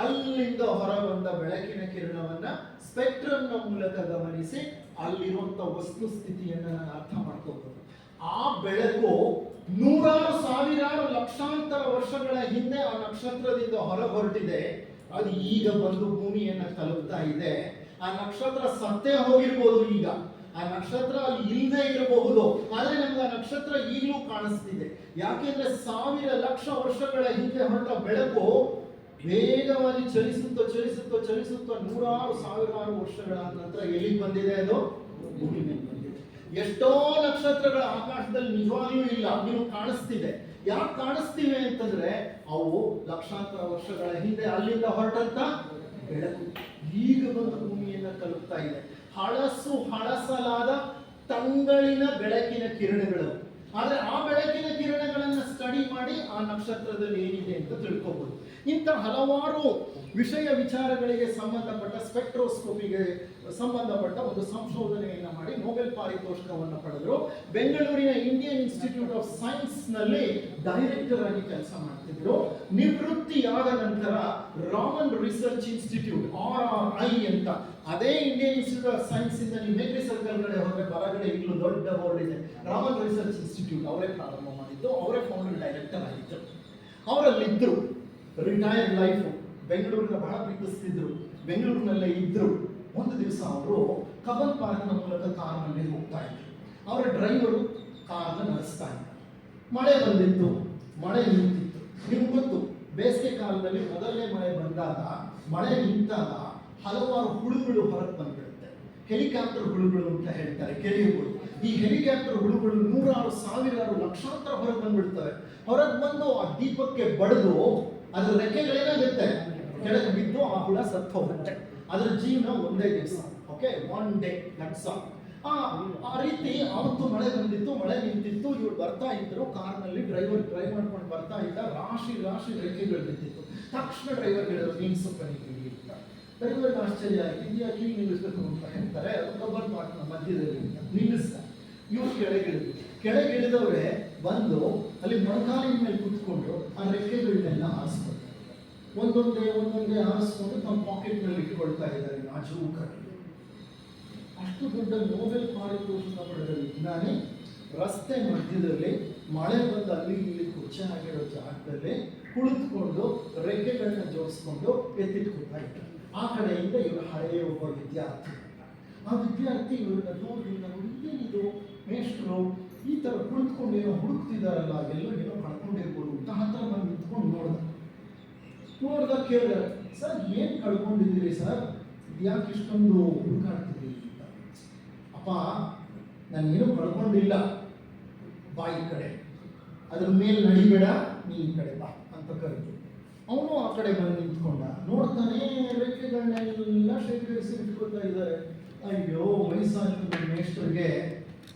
ಅಲ್ಲಿಂದ ಹೊರಬಂದ ಬೆಳಕಿನ ಕಿರಣವನ್ನ ಸ್ಪೆಕ್ಟ್ರಮ್ನ ಮೂಲಕ ಗಮನಿಸಿ ಅಲ್ಲಿರುವಂತ ವಸ್ತು ಸ್ಥಿತಿಯನ್ನ ನಾನು ಅರ್ಥ ಮಾಡ್ಕೋಬಹುದು ಆ ಬೆಳಕು ನೂರಾರು ಸಾವಿರಾರು ಲಕ್ಷಾಂತರ ವರ್ಷಗಳ ಹಿಂದೆ ಆ ನಕ್ಷತ್ರದಿಂದ ಹೊರ ಹೊರಟಿದೆ. ಅದು ಈಗ ಬಂದು ಭೂಮಿಯನ್ನ ತಲುಪ್ತಾ ಇದೆ. ಆ ನಕ್ಷತ್ರ ಸತ್ತೇ ಹೋಗಿರ್ಬೋದು ಈಗ. ಆ ನಕ್ಷತ್ರ ಅಲ್ಲಿ ಇಲ್ಲದೆ ಇರಬಹುದು. ಆದ್ರೆ ನಮ್ಗೆ ಆ ನಕ್ಷತ್ರ ಈಗಲೂ ಕಾಣಿಸ್ತಿದೆ. ಯಾಕೆಂದ್ರೆ ಸಾವಿರ ಲಕ್ಷ ವರ್ಷಗಳ ಹಿಂದೆ ಹೊರಟ ಬೆಳಕು ವೇಗವಾಗಿ ಚಲಿಸುತ್ತೋ ಚಲಿಸುತ್ತೋ ಚಲಿಸುತ್ತೋ ನೂರಾರು ಸಾವಿರಾರು ವರ್ಷಗಳ ನಂತರ ಎಲ್ಲಿಗೆ ಬಂದಿದೆ ಅದು? ಎಷ್ಟೋ ನಕ್ಷತ್ರಗಳ ಆಕಾಶದಲ್ಲಿ ನಿಜವಾಗ್ಲೂ ಇಲ್ಲ. ನೀವು ಕಾಣಿಸ್ತಿದೆ. ಯಾಕೆ ಕಾಣಿಸ್ತಿವೆ ಅಂತಂದ್ರೆ ಅವು ಲಕ್ಷಾಂತರ ವರ್ಷಗಳ ಹಿಂದೆ ಅಲ್ಲಿಂದ ಹೊರಟಂತ ಬೆಳಕು. ಈಗ ಬಂದು ಭೂಮಿಯನ್ನ ತಲುಪ್ತಾ ಇದೆ. ಹಳಸು ಹಳಸಲಾದ ತಂಗಳಿನ ಬೆಳಕಿನ ಕಿರಣಗಳು. ಆದ್ರೆ ಆ ಬೆಳಕಿನ ಕಿರಣಗಳನ್ನು ಸ್ಟಡಿ ಮಾಡಿ ಆ ನಕ್ಷತ್ರದಲ್ಲಿ ಏನಿದೆ ಅಂತ ತಿಳ್ಕೊಬಹುದು ಇಂಥ ಹಲವಾರು ವಿಷಯ ವಿಚಾರಗಳಿಗೆ ಸಂಬಂಧಪಟ್ಟ ಸ್ಪೆಕ್ಟ್ರೋಸ್ಕೋಪಿಗೆ ಸಂಬಂಧಪಟ್ಟ ಒಂದು ಸಂಶೋಧನೆಯನ್ನು ಮಾಡಿ ನೊಬೆಲ್ ಪಾರಿತೋಷಕವನ್ನು ಪಡೆದರು. ಬೆಂಗಳೂರಿನ ಇಂಡಿಯನ್ ಇನ್ಸ್ಟಿಟ್ಯೂಟ್ ಆಫ್ ಸೈನ್ಸ್ನಲ್ಲಿ ಡೈರೆಕ್ಟರ್ ಆಗಿ ಕೆಲಸ ಮಾಡ್ತಿದ್ರು. ನಿವೃತ್ತಿಯಾದ ನಂತರ Raman research institute, R R I ಅಂತ. ಅದೇ ಇಂಡಿಯನ್ ಇನ್ಸ್ಟಿಟ್ಯೂಟ್ ಆಫ್ ಸೈನ್ಸ್ ಇಂದ ನಿಮಗೆ ಸರ್ಕಲ್ ಕಡೆ ಬರಗಡೆ ಈಗಲೂ ದೊಡ್ಡ ಬೋರ್ಡ್ ಇದೆ. ರಾಮನ್ ರಿಸರ್ಚ್ ಇನ್ಸ್ಟಿಟ್ಯೂಟ್, ಅವರೇ ಪ್ರಾರಂಭ ಮಾಡಿದ್ದು, ಅವರೇ ಫೌಂಡರ್ ಡೈರೆಕ್ಟರ್ ಆಗಿದ್ದರು ಅವರಲ್ಲಿದ್ದರು. ರಿಟೈರ್ಡ್ ಲೈಫ್ ಬೆಂಗಳೂರಿನ ಬಹಳ ಪ್ರೀತಿಸ್ತಿದ್ರು. ಬೆಂಗಳೂರಿನಲ್ಲೇ ಇದ್ದರು ಒಂದು ದಿವಸ ಅವರು ಕಬ್ಬನ್ ಪಾರ್ಕ್ನ ಮೂಲಕ ಕಾರಿನಲ್ಲಿ ಹೋಗ್ತಾ ಇದ್ರು. ಅವರ ಡ್ರೈವರು ಕಾರ್ನ ನಡೆಸ್ತಾ ಇದ್ರು. ಮಳೆ ಬಂದಿತ್ತು. ಮಳೆ ನಿಂತಿತ್ತು. ನಿಮ್ಗೆ ಗೊತ್ತು, ಬೇಸಿಗೆ ಕಾಲದಲ್ಲಿ ಮೊದಲನೇ ಮಳೆ ಬಂದಾಗ, ಮಳೆ ನಿಂತಾಗ ಹಲವಾರು ಹುಳುಗಳು ಹೊರಗೆ ಬಂದ್ಬಿಡುತ್ತೆ. ಹೆಲಿಕಾಪ್ಟರ್ ಹುಳುಗಳು ಅಂತ ಹೇಳ್ತಾರೆ ಕೆರೆಯುಗಳು ಈ ಹೆಲಿಕಾಪ್ಟರ್ ಹುಳುಗಳು ನೂರಾರು ಸಾವಿರಾರು ಲಕ್ಷಾಂತರ ಹೊರಗೆ ಬಂದ್ಬಿಡ್ತವೆ. ಹೊರಗೆ ಬಂದು ಆ ದೀಪಕ್ಕೆ ಬಡಿದು ಅದ್ರ ರೆಕ್ಕೆಗಳೇನಾಗುತ್ತೆ ಕೆಳಗೆ ಬಿದ್ದು ಆ ಹುಳ ಸತ್ತು ಹೋಗುತ್ತೆ ಅದ್ರ ಜೀವನ ಒಂದೇ ದಿವಸ. ಓಕೆ ಒನ್ ಡೇ ದಟ್ಸ್ ಆ ರೀತಿ ಅವತ್ತು ಮಳೆ ಬಂದಿತ್ತು, ಮಳೆ ನಿಂತಿತ್ತು, ಇವ್ರು ಬರ್ತಾ ಇದ್ರು, ಕಾರ್ನಲ್ಲಿ ಡ್ರೈವರ್ ಡ್ರೈವ್ ಮಾಡ್ಕೊಂಡು ಬರ್ತಾ ಇದ್ದ, ರಾಶಿ ರಾಶಿ ರೆಕ್ಕೆಗಳು ಬಿದ್ದಿತ್ತು ತಕ್ಷಣ ಡ್ರೈವರ್ ಹೇಳಿದ್ರು ಸ್ವಲ್ಪ ನೀವು ಅಂತ ಡ್ರೈವರ್ಗೆ ಆಶ್ಚರ್ಯ ಆಯ್ತು ಕ್ಲೀನ್ ನಿಲ್ಲಿಸ್ಬೇಕು ಅಂತ ಹೇಳ್ತಾರೆ ಅದು ಕಬ್ಬರ್ ಪಾರ್ಕ್ನ ಮಧ್ಯದಲ್ಲಿ ನಿಲ್ಲಿಸ್ತಾ ಇವ್ರು ಕೆಳಗಿಳಿದ್ರು ಕೆಳಗಿಳಿದವ್ರೆ ಬಂದು ಅಲ್ಲಿ ಮೊಣಕಾಲಿನ ಮೇಲೆ ಕುತ್ಕೊಂಡು ಆ ರೆಕ್ಕೆಗಳನ್ನೆಲ್ಲ ಹಾರಿಸ್ಕೊಳ್ತಾರೆ ಒಂದೊಂದೇ ಒಂದೊಂದೇ ಹಾರಿಸ್ಕೊಂಡು ತಮ್ಮ ಪಾಕೆಟ್ನಲ್ಲಿ ಇಟ್ಕೊಳ್ತಾ ಇದ್ದಾರೆ ನಾಜೂಕಾಗಿ ಅಷ್ಟು ದೊಡ್ಡ ನೋಬೆಲ್ ಪಾರಿತೋಷಕ ಪಡೆದ ವಿಜ್ಞಾನಿ, ರಸ್ತೆ ಮಧ್ಯದಲ್ಲಿ ಮಳೆ ಬಂದು ಅಲ್ಲಿ ಇಲ್ಲಿ ಕುರ್ಚೆ ಆಗಿರೋ ಜಾಗದಲ್ಲಿ ಕುಳಿತುಕೊಂಡು ರೆಕ್ಕೆಗಳನ್ನ ಜೋಡಿಸ್ಕೊಂಡು ಎತ್ತಿಟ್ಕೊಳ್ತಾ ಇದ್ದಾರೆ. ಆ ಕಡೆಯಿಂದ ಇವರು ಹಳೆಯ ಒಬ್ಬ ವಿದ್ಯಾರ್ಥಿ. ಆ ವಿದ್ಯಾರ್ಥಿ ಇವರನ್ನ ದೂರದಿಂದ ಏನಿದು ಮೇಷ್ಟ್ರು ಈ ಥರ ಕುಳಿತುಕೊಂಡು ಏನೋ ಹುಡುಕ್ತಿದಾರಲ್ಲ ಎಲ್ಲೋ ಏನೋ ಕಳ್ಕೊಂಡಿರ್ಬೋದು ಅಂತ ಹತ್ರ ನಾನು ನಿಂತ್ಕೊಂಡು ನೋಡ್ದ. ನೋಡ್ದಾಗ ಕೇಳಿದ್ರೆ ಸರ್, ಏನು ಕಳ್ಕೊಂಡಿದ್ದೀರಿ ಸರ್? ಯಾಕೆ ಇಷ್ಟೊಂದು ಹುಡುಕಾಡ್ತಿದ್ದೀರಿ ಅಂತ. ಅಪ್ಪ, ನಾನೇನು ಕಳ್ಕೊಂಡಿಲ್ಲ. ಬಾ ಈ ಕಡೆ. ಅದ್ರ ಮೇಲೆ ನಡಿಬೇಡ ನೀ ಈ ಕಡೆ ಬಾ ಅಂತ ಕರೆದು ಅವನು ಆ ಕಡೆ ಬಂದು ನಿಂತ್ಕೊಂಡ. ನೋಡ್ತಾನೆ ರೆಕ್ಕೆಗಳನ್ನೆಲ್ಲ ಶೇಖರಿಸಿ ಇಟ್ಕೊಳ್ತಾ ಇದ್ದಾರೆ. ಅಯ್ಯೋ ವಯಸ್ಸಾದ ಮೇಷ್ಟ್ರಿಗೆ.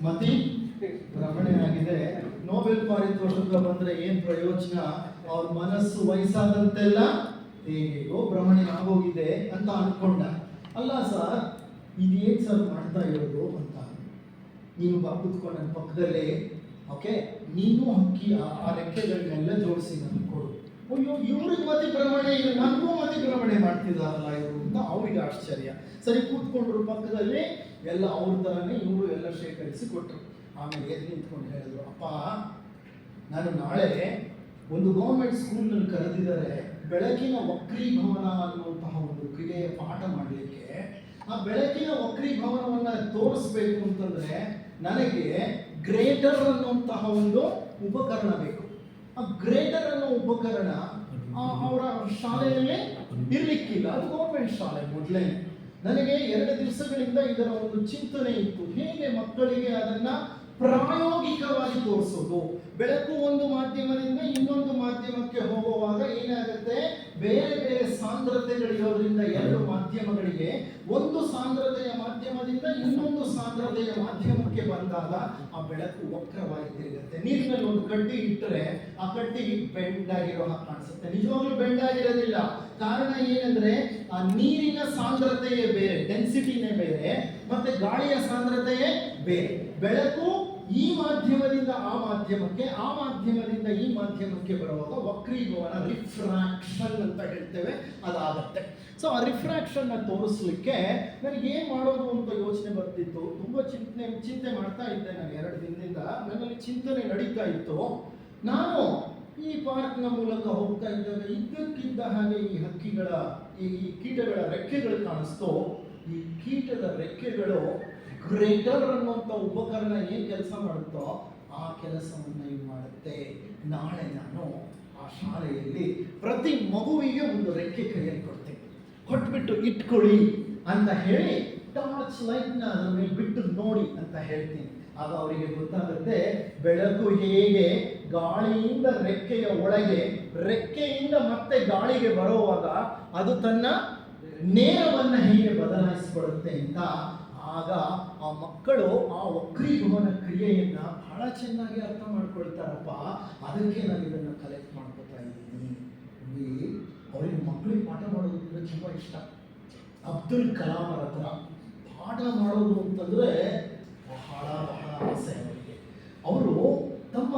ಮತಿ ಭ್ರಮಣೆ ಆಗಿದೆ ನೋಬೆಲ್ ಪಾರಿತೋಷಕ ಬಂದ್ರೆ ಏನ್ ಪ್ರಯೋಜನ? ಅವ್ರ ಮನಸ್ಸು ವಯಸ್ಸಾದಂತೆಲ್ಲ ಹೇಗೋ? ಭ್ರಮಣೆ ಆಗೋಗಿದೆ ಅಂತ ಅನ್ಕೊಂಡ. ಅಲ್ಲ ಸರ್, ಇದೇನ್ ಸರ್ ಮಾಡ್ತಾ ಇರೋದು ಅಂತ. ನೀನು ಬಾ ಕುತ್ಕೊಂಡ ಪಕ್ಕದಲ್ಲೇ. ಓಕೆ? ನೀನು ಹಕ್ಕಿ ಆ- ರೆಕ್ಕೆಗಳನ್ನೆಲ್ಲ ಜೋಡಿಸಿ ನನಗೆ ಕೊಡು. ಅಯ್ಯೋ, ಇವ್ರಿಗೆ ಮತ್ತೆ ಭ್ರಮಣೆ ನನಗೂ ಮತ್ತೆ ಭ್ರಮಣೆ ಮಾಡ್ತಿದ್ದಾರಲ್ಲ ಇವರು ಅಂತ ಅವ್ರಿಗೆ ಆಶ್ಚರ್ಯ. ಸರಿ, ಕೂತ್ಕೊಂಡ್ರು ಪಕ್ಕದಲ್ಲಿ ಎಲ್ಲ ಅವ್ರ ಥರನೇ ಇವರು ಎಲ್ಲ ಶೇಖರಿಸಿ ಕೊಟ್ಟರು ಆಮೇಲೆ ಎದ್ದು ನಿಂತ್ಕೊಂಡು ಹೇಳಿದ್ರು, ಅಪ್ಪ, ನಾನು ನಾಳೆ ಒಂದು ಗೌರ್ಮೆಂಟ್ ಸ್ಕೂಲ್ನಲ್ಲಿ ಕರೆದಿದ್ದಾರೆ, ಬೆಳಕಿನ ವಕ್ರೀಭವನ ಅನ್ನುವಂತಹ ಒಂದು ಕ್ರಿಯೆಯ ಪಾಠ ಮಾಡಲಿಕ್ಕೆ. ಆ ಬೆಳಕಿನ ವಕ್ರೀಭವನವನ್ನು ತೋರಿಸ್ಬೇಕು ಅಂತಂದ್ರೆ ನನಗೆ ಗ್ರೇಟರ್ ಅನ್ನುವಂತಹ ಒಂದು ಉಪಕರಣ ಬೇಕು. ಆ ಗ್ರೇಟರ್ ಅನ್ನೋ ಉಪಕರಣ ಅವರ ಶಾಲೆಯಲ್ಲಿ ಇರ್ಲಿಕ್ಕಿಲ್ಲ. ಅದು ಗೌರ್ಮೆಂಟ್ ಶಾಲೆ ಮೊದಲೇ. ನನಗೆ ಎರಡು ದಿವಸಗಳಿಂದ ಇದರ ಒಂದು ಚಿಂತನೆ ಇತ್ತು. ಹೇಗೆ ಮಕ್ಕಳಿಗೆ ಅದನ್ನ ಪ್ರಾಯೋಗಿಕವಾಗಿ ತೋರಿಸೋದು. ಬೆಳಕು ಒಂದು ಮಾಧ್ಯಮದಿಂದ ಇನ್ನೊಂದು ಮಾಧ್ಯಮಕ್ಕೆ ಹೋಗುವಾಗ ಏನಾಗುತ್ತೆ? ಬೇರೆ ಬೇರೆ ಸಾಂದ್ರತೆಗಳಿರೋದ್ರಿಂದ ಎರಡು ಮಾಧ್ಯಮಗಳಿಗೆ ಒಂದು ಸಾಂದ್ರತೆಯ ಮಾಧ್ಯಮದಿಂದ ಇನ್ನೊಂದು ಸಾಂದ್ರತೆಯ ಮಾಧ್ಯಮಕ್ಕೆ ಬಂದಾಗ ಆ ಬೆಳಕು ವಕ್ರವಾಗಿ ತಿರುಗುತ್ತೆ. ನೀರಿನಲ್ಲಿ ಒಂದು ಕಡ್ಡಿ ಇಟ್ಟರೆ ಆ ಕಡ್ಡಿ ಬೆಂಡ್ ಆಗಿರೋ ಹಾಗೆ ಕಾಣಿಸುತ್ತೆ. ನಿಜವಾಗ್ಲೂ ಬೆಂಡ್ ಆಗಿರೋದಿಲ್ಲ ಕಾರಣ ಏನಂದ್ರೆ ಆ ನೀರಿನ ಸಾಂದ್ರತೆಯೇ ಬೇರೆ ಡೆನ್ಸಿಟಿನೇ ಬೇರೆ, ಮತ್ತೆ ಗಾಳಿಯ ಸಾಂದ್ರತೆಯೇ ಬೇರೆ. ಬೆಳಕು ಈ ಮಾಧ್ಯಮದಿಂದ ಆ ಮಾಧ್ಯಮಕ್ಕೆ, ಆ ಮಾಧ್ಯಮದಿಂದ ಈ ಮಾಧ್ಯಮಕ್ಕೆ ಬರುವಾಗ ವಕ್ರೀಭವನ ರಿಫ್ರಾಕ್ಷನ್ ಅಂತ ಹೇಳ್ತೇವೆ, ಅದಾಗತ್ತೆ. ಸೊ ಆ ರಿಫ್ರಾಕ್ಷನ್ ತೋರಿಸ್ಲಿಕ್ಕೆ ನನಗೆ ಏನು ಮಾಡೋದು ಅಂತ ಯೋಚನೆ ಬರ್ತಿತ್ತು. ತುಂಬಾ ಚಿಂತನೆ ಚಿಂತೆ ಮಾಡ್ತಾ ಇದ್ದೆ ನಾನು ಎರಡು ದಿನದಿಂದ. ನನ್ನಲ್ಲಿ ಚಿಂತನೆ ನಡೀತಾ ಇತ್ತು. ನಾನು ಈ ಪಾರ್ಕ್ನ ಮೂಲಕ ಹೋಗ್ತಾ ಇದ್ದಾಗ ಇದ್ದಕ್ಕಿದ್ದ ಹಾಗೆ ಈ ಹಕ್ಕಿಗಳ, ಈ ಈ ಕೀಟಗಳ ರೆಕ್ಕೆಗಳು ಕಾಣಿಸ್ತು. ಈ ಕೀಟದ ರೆಕ್ಕೆಗಳು ಗ್ರೇಟರ್ ಅನ್ನುವಂಥ ಉಪಕರಣ ಏನು ಕೆಲಸ ಮಾಡುತ್ತೋ ಆ ಕೆಲಸವನ್ನು ಇದು ಮಾಡುತ್ತೆ. ನಾಳೆ ನಾನು ಆ ಶಾಲೆಯಲ್ಲಿ ಪ್ರತಿ ಮಗುವಿಗೆ ಒಂದು ರೆಕ್ಕೆ ಕೈಯಲ್ಲಿ ಕೊಡ್ತೇನೆ. ಕೊಟ್ಬಿಟ್ಟು ಇಟ್ಕೊಳ್ಳಿ ಅಂತ ಹೇಳಿ ಟಾರ್ಚ್ ಲೈಟ್ನ ಮೇಲೆ ಬಿಟ್ಟು ನೋಡಿ ಅಂತ ಹೇಳ್ತೀನಿ. ಆಗ ಅವರಿಗೆ ಗೊತ್ತಾಗುತ್ತೆ ಬೆಳಕು ಹೇಗೆ ಗಾಳಿಯಿಂದ ರೆಕ್ಕೆಯ ಒಳಗೆ, ರೆಕ್ಕೆಯಿಂದ ಮತ್ತೆ ಗಾಳಿಗೆ ಬರುವಾಗ ಅದು ತನ್ನ ನೇರವನ್ನು ಹೇಗೆ ಬದಲಾಯಿಸಿಕೊಳ್ಳುತ್ತೆ ಅಂತ ಆಗ ಆ ಮಕ್ಕಳು ಆ ವಕ್ರೀಭವನ ಕ್ರಿಯೆಯನ್ನು ಬಹಳ ಚೆನ್ನಾಗಿ ಅರ್ಥ ಮಾಡ್ಕೊಳ್ತಾರಪ್ಪ. ಅದಕ್ಕೆ ನಾನು ಇದನ್ನ ಕಲೆಕ್ಟ್ ಮಾಡ್ಕೊತಾ ಇದ್ದೀನಿ. ಅವರಿಗೆ ಮಕ್ಕಳಿಗೆ ಪಾಠ ಮಾಡೋದು ತುಂಬ ತುಂಬಾ ಇಷ್ಟ. ಅಬ್ದುಲ್ ಕಲಾಂ ಅವರ ಹತ್ರ ಪಾಠ ಮಾಡೋದು ಅಂತಂದ್ರೆ ಬಹಳ ಬಹಳ ಆಸೆ ಅವರಿಗೆ. ಅವರು ತಮ್ಮ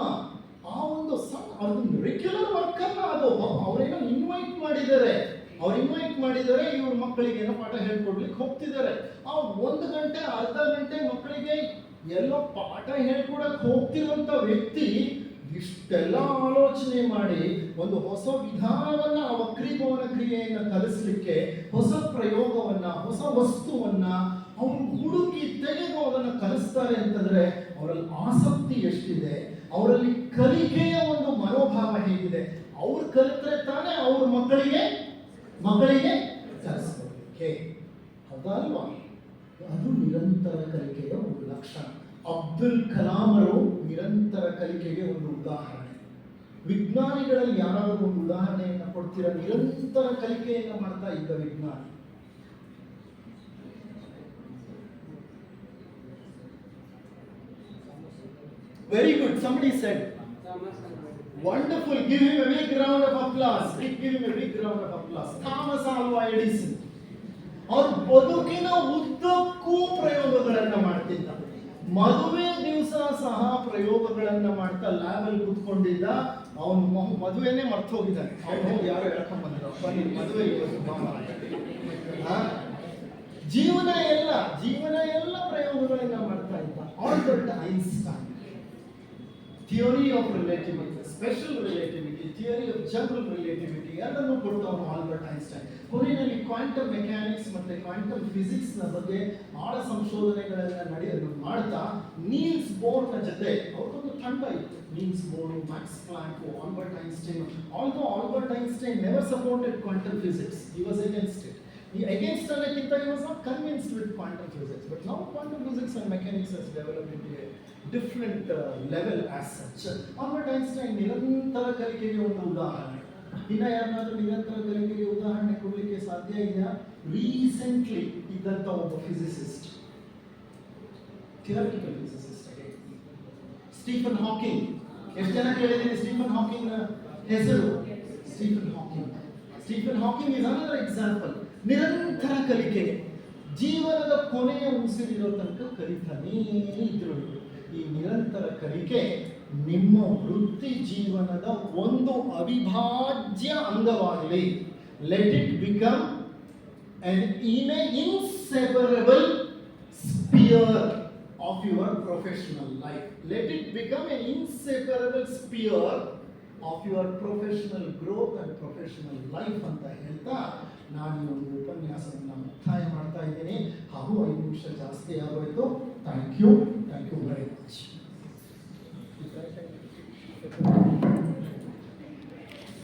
ಆ ಒಂದು ಸಣ್ಣ ಅದೊಂದು ರೆಗ್ಯುಲರ್ ವರ್ಕರ್ನ ಅದು ಅವರೇನೋ ಇನ್ವೈಟ್ ಮಾಡಿದ್ದಾರೆ. ಅವ್ರು ಇನ್ವೈಟ್ ಮಾಡಿದರೆ ಇವ್ರ ಮಕ್ಕಳಿಗೆ ಏನೋ ಪಾಠ ಹೇಳ್ಕೊಡ್ಲಿಕ್ಕೆ ಹೋಗ್ತಿದ್ದಾರೆ. ಆ ಒಂದು ಗಂಟೆ, ಅರ್ಧ ಗಂಟೆ ಮಕ್ಕಳಿಗೆ ಎಲ್ಲೋ ಪಾಠ ಹೇಳ್ಕೊಡಕ್ ಹೋಗ್ತಿರುವಂತ ವ್ಯಕ್ತಿ ಇಷ್ಟೆಲ್ಲ ಆಲೋಚನೆ ಮಾಡಿ ಒಂದು ಹೊಸ ವಿಧಾನವನ್ನ, ಆ ವಕ್ರೀಭವನ ಕ್ರಿಯೆಯನ್ನು ಕಲಿಸ್ಲಿಕ್ಕೆ, ಹೊಸ ಪ್ರಯೋಗವನ್ನ, ಹೊಸ ವಸ್ತುವನ್ನ ಅವರು ಹುಡುಕಿ ತೆಗೆದು ಅದನ್ನ ಕಲಿಸ್ತಾರೆ ಅಂತಂದ್ರೆ ಅವರಲ್ಲಿ ಆಸಕ್ತಿ ಎಷ್ಟಿದೆ, ಅವರಲ್ಲಿ ಕಲಿಕೆಯ ಒಂದು ಮನೋಭಾವ ಹೇಗಿದೆ. ಅವ್ರು ಕಲಿತರೆ ತಾನೇ ಅವ್ರ ಮಕ್ಕಳಿಗೆ ಮಕ್ಕಳಿಗೆ ಕಲಿಸ್ಕೊಡ್ಲಿಕ್ಕೆ ಹೌದಾ ಅಲ್ವಾ ಅದು ನಿರಂತರ ಕಲಿಕೆಯ ಒಂದು ಲಕ್ಷಣ. ಅಬ್ದುಲ್ ಕಲಾಮರು ನಿರಂತರ ಕಲಿಕೆಗೆ ಒಂದು ಉದಾಹರಣೆ. ವಿಜ್ಞಾನಿಗಳಲ್ಲಿ ಯಾರಾದರೂ ಒಂದು ಉದಾಹರಣೆಯನ್ನು ಕೊಡ್ತೀರಾ? ನಿರಂತರ ಕಲಿಕೆಯನ್ನು ಮಾಡ್ತಾ ಇದ್ದ ವಿಜ್ಞಾನಿ. Very good somebody said Wonderful. Give him a big round of applause. Give him a big round of applause. Thomas Alva Edison. ಅವ್ರ ಬದುಕಿನ ಉದ್ದಕ್ಕೂ ಪ್ರಯೋಗಗಳನ್ನ ಮಾಡ್ತಿದ್ದ ಮದುವೆ ದಿವಸ ಸಹ ಪ್ರಯೋಗಗಳನ್ನ ಮಾಡ್ತಾ ಲ್ಯಾಬಲ್ಲಿ ಕೂತ್ಕೊಂಡಿದ್ದ ಅವನು ಮದುವೆನೆ ಮರ್ತು ಹೋಗಿದ್ದಾನೆ ಅವನು ಹೋಗಿ ಯಾರೋ ಹೇಳ್ಕೊಂಡ್ ಬಂದ್ರು ಬನ್ನಿ ಮದುವೆ. ಜೀವನ ಎಲ್ಲ ಜೀವನ ಎಲ್ಲ ಪ್ರಯೋಗಗಳನ್ನ ಮಾಡ್ತಾ ಇದ್ದ Albert Einstein theory of relativity special relativity theory of general relativity ಎರಡನ್ನೂ ಕೊಟ್ಟವನು ಆಲ್ಬರ್ಟ್ ಐನ್ಸ್ಟೈನ್. ಕೊನೆಯಲ್ಲಿ ಕ್ವಾಂಟಮ್ ಮೆಕ್ಯಾನಿಕ್ಸ್ ಮತ್ತು ಕ್ವಾಂಟಮ್ ಫಿಸಿಕ್ಸ್ನ ಬಗ್ಗೆ ಭಾಳ ಸಂಶೋಧನೆಗಳನ್ನು ನಡೆಯಲು ಮಾಡ್ತಾ ನೀಲ್ಸ್ ಬೋರ್ನ ಜೊತೆ ಅವ್ರದ್ದೊಂದು ತಂಡ ಇತ್ತು. Niels Bohr Max Planck Albert Einstein. Although Albert Einstein never supported quantum physics he was against it he against ಅನ್ನಕ್ಕಿಂತ he was not convinced with quantum physics but ನಾವು quantum physics and mechanics developed into a different uh, level as such. Albert Einstein ನಿರಂತರ ಕಲಿಕೆಗೆ ಒಂದು ಉದಾಹರಣೆ ಇನ್ನ ಯಾರನ್ನಾದ್ರೂ ನಿರಂತರ ಕಲಿಕೆಗೆ ಉದಾಹರಣೆ ಕೊಡ್ಲಿಕ್ಕೆ ಸಾಧ್ಯ ಇದೆಯಾ ರೀಸೆಂಟ್ಲಿ ಇದ್ದಂತ ಒಬ್ಬ physicist theoretical physicist Stephen Hawking ಎಷ್ಟು ಜನ ಕೇಳಿದ್ದೀನಿ ಸ್ಟೀಫನ್ ಹಾಕಿಂಗ್ ಹೆಸರು Stephen Hawking Stephen Hawking is another example ನಿರಂತರ ಕಲಿಕೆ ಜೀವನದ ಕೊನೆಯ ಉಸಿರಿರೋ ತನಕ ಕಲಿತಾನೇ ಇದ್ರು ಈ ನಿರಂತರ ಕಲಿಕೆ ನಿಮ್ಮ ವೃತ್ತಿ ಜೀವನದ ಒಂದು ಅವಿಭಾಜ್ಯ ಅಂಗವಾಗಲಿ. Let it become an in a inseparable sphere of your professional life let it become an inseparable sphere of your professional growth and professional life ಅಂತ ಹೇಳ್ತಾ ನಾನು ಈ ಒಂದು ಉಪನ್ಯಾಸವನ್ನು ಮುಕ್ತಾಯ ಮಾಡ್ತಾ ಇದ್ದೀನಿ. ಹಾಗೂ ಐದು ನಿಮಿಷ ಜಾಸ್ತಿ ಆಗೋಯಿತು. Thank you thank you very much